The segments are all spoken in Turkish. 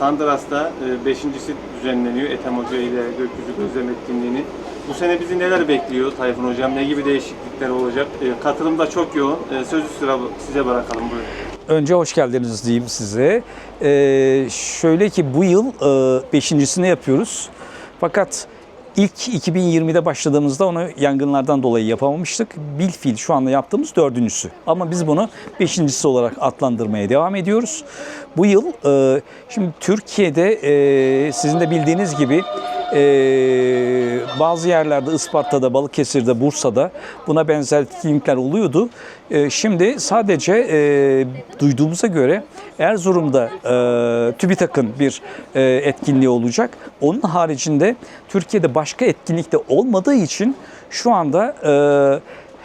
Sandıras'ta e, beşincisi düzenleniyor Ethem Hoca ile gökyüzü gözlem etkinliğini. Bu sene bizi neler bekliyor Tayfun Hocam? Ne gibi değişiklikler olacak? E, katılım da çok yoğun. E, sözü sıra size bırakalım buyurun. Önce hoş geldiniz diyeyim size. Ee, şöyle ki bu yıl e, beşincisini yapıyoruz. Fakat ilk 2020'de başladığımızda onu yangınlardan dolayı yapamamıştık. Bilfil şu anda yaptığımız dördüncüsü. Ama biz bunu beşincisi olarak adlandırmaya devam ediyoruz. Bu yıl e, şimdi Türkiye'de e, sizin de bildiğiniz gibi e, bazı yerlerde Isparta'da, Balıkesir'de, Bursa'da buna benzer etkinlikler oluyordu. E, şimdi sadece e, duyduğumuza göre Erzurum'da e, TÜBİTAK'ın bir e, etkinliği olacak. Onun haricinde Türkiye'de başka etkinlik de olmadığı için şu anda e,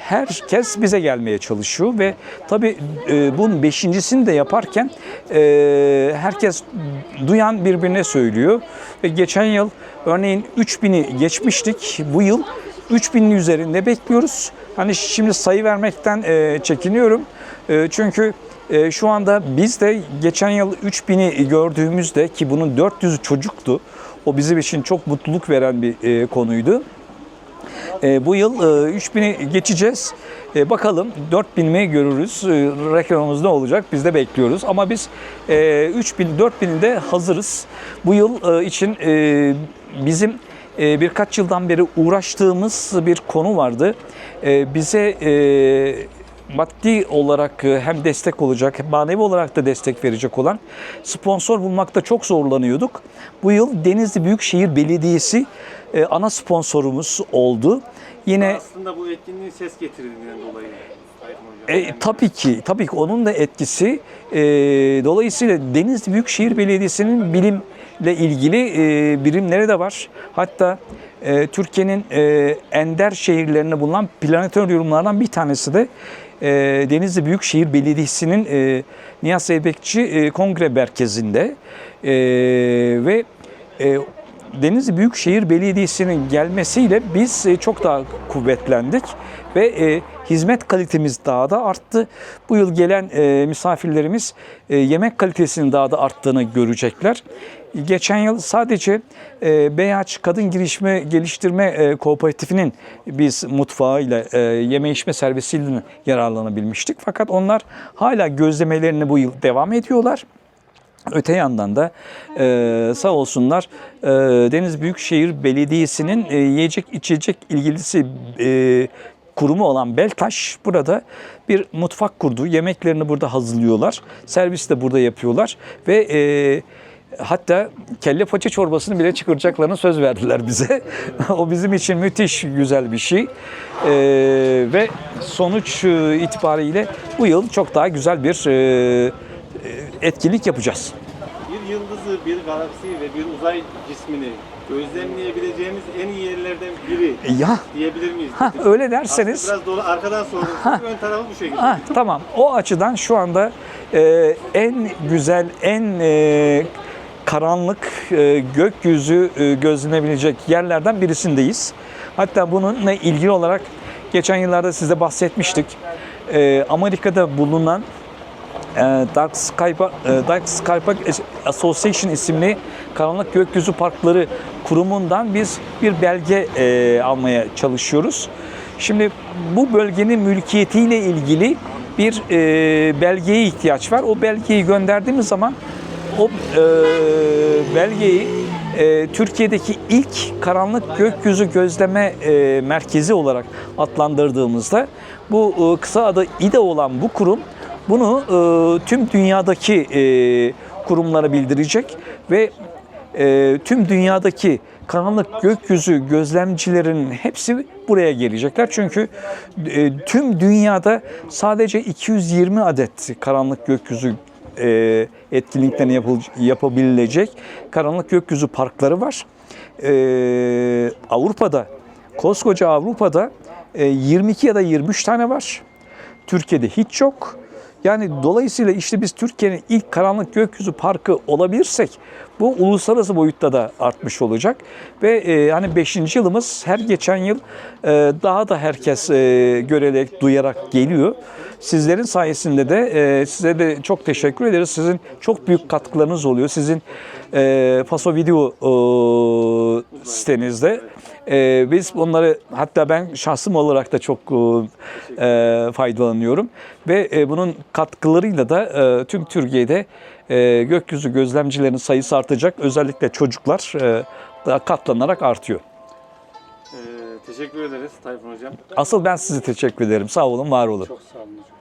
herkes bize gelmeye çalışıyor ve tabii e, bunun beşincisini de yaparken e, herkes duyan birbirine söylüyor ve geçen yıl örneğin 3000'i geçmiştik bu yıl 3000'in üzerinde bekliyoruz. Hani şimdi sayı vermekten e, çekiniyorum E, çünkü e, şu anda biz de geçen yıl 3000'i gördüğümüzde ki bunun 400'ü çocuktu. O bizim için çok mutluluk veren bir e, konuydu. E, bu yıl e, 3000'i geçeceğiz. E, bakalım 4000 mi görürüz? E, rekorumuz ne olacak? Biz de bekliyoruz. Ama biz e, 3000 4000'i de hazırız. Bu yıl e, için e, bizim e, birkaç yıldan beri uğraştığımız bir konu vardı. E, bize e, maddi olarak e, hem destek olacak hem manevi olarak da destek verecek olan sponsor bulmakta çok zorlanıyorduk. Bu yıl Denizli Büyükşehir Belediyesi e, ana sponsorumuz oldu. Yine Aslında bu etkinliğin ses getirdiğinden dolayı e, tabii ki, tabii ki onun da etkisi. E, dolayısıyla Denizli Büyükşehir Belediyesi'nin bilimle ilgili e, birimleri de var. Hatta e, Türkiye'nin e, ender şehirlerinde bulunan planetoryumlardan bir tanesi de e, Denizli Büyükşehir Belediyesi'nin e, Nihat Zeybekçi e, Kongre Merkezi'nde E, ve e, Denizli Büyükşehir Belediyesi'nin gelmesiyle biz e, çok daha kuvvetlendik ve e, hizmet kalitemiz daha da arttı. Bu yıl gelen e, misafirlerimiz e, yemek kalitesinin daha da arttığını görecekler. Geçen yıl sadece e, Beyaç Kadın Girişme Geliştirme e, Kooperatifinin biz mutfağıyla e, yeme içme servisiyle yararlanabilmiştik. Fakat onlar hala gözlemelerini bu yıl devam ediyorlar. Öte yandan da e, sağ olsunlar e, Deniz Büyükşehir Belediyesi'nin e, yiyecek içecek ilgilisi e, kurumu olan Beltaş burada bir mutfak kurdu. Yemeklerini burada hazırlıyorlar. Servis de burada yapıyorlar ve e, Hatta kelle paça çorbasını bile çıkaracaklarını söz verdiler bize. o bizim için müthiş güzel bir şey. E, ve sonuç e, itibariyle bu yıl çok daha güzel bir e, etkinlik yapacağız. bir yıldızı, bir galaksi ve bir uzay cismini gözlemleyebileceğimiz en iyi yerlerden biri Ya diyebilir miyiz? ha öyle derseniz Aslında biraz doğru arkadan sordum. Ön tarafı bu şekilde. ha tamam o açıdan şu anda e, en güzel en e, karanlık e, gökyüzü e, gözlenebilecek yerlerden birisindeyiz. Hatta bununla ilgili olarak geçen yıllarda size bahsetmiştik. E, Amerika'da bulunan Dark Sky, Dark Sky Park Association isimli Karanlık Gökyüzü Parkları kurumundan biz bir belge almaya çalışıyoruz. Şimdi bu bölgenin mülkiyetiyle ilgili bir belgeye ihtiyaç var. O belgeyi gönderdiğimiz zaman o e, belgeyi e, Türkiye'deki ilk karanlık gökyüzü gözleme e, merkezi olarak adlandırdığımızda bu e, kısa adı İDA olan bu kurum bunu e, tüm dünyadaki e, kurumlara bildirecek ve e, tüm dünyadaki karanlık gökyüzü gözlemcilerin hepsi buraya gelecekler. Çünkü e, tüm dünyada sadece 220 adet karanlık gökyüzü e, etkinliklerini yapıl- yapabilecek karanlık gökyüzü parkları var. E, Avrupa'da, koskoca Avrupa'da e, 22 ya da 23 tane var. Türkiye'de hiç yok. Yani dolayısıyla işte biz Türkiye'nin ilk karanlık gökyüzü parkı olabilirsek bu uluslararası boyutta da artmış olacak. Ve e, hani 5. yılımız her geçen yıl e, daha da herkes e, görerek, duyarak geliyor. Sizlerin sayesinde de e, size de çok teşekkür ederiz. Sizin çok büyük katkılarınız oluyor. Sizin e, Paso Video e, sitenizde. E, biz onları hatta ben şahsım olarak da çok e, faydalanıyorum. Ve e, bunun katkılarıyla da e, tüm Türkiye'de e, gökyüzü gözlemcilerinin sayısı artacak. Özellikle çocuklar e, daha katlanarak artıyor. Ee, teşekkür ederiz Tayfun Hocam. Asıl ben size teşekkür ederim. Sağ olun, var olun. Çok sağ olun hocam.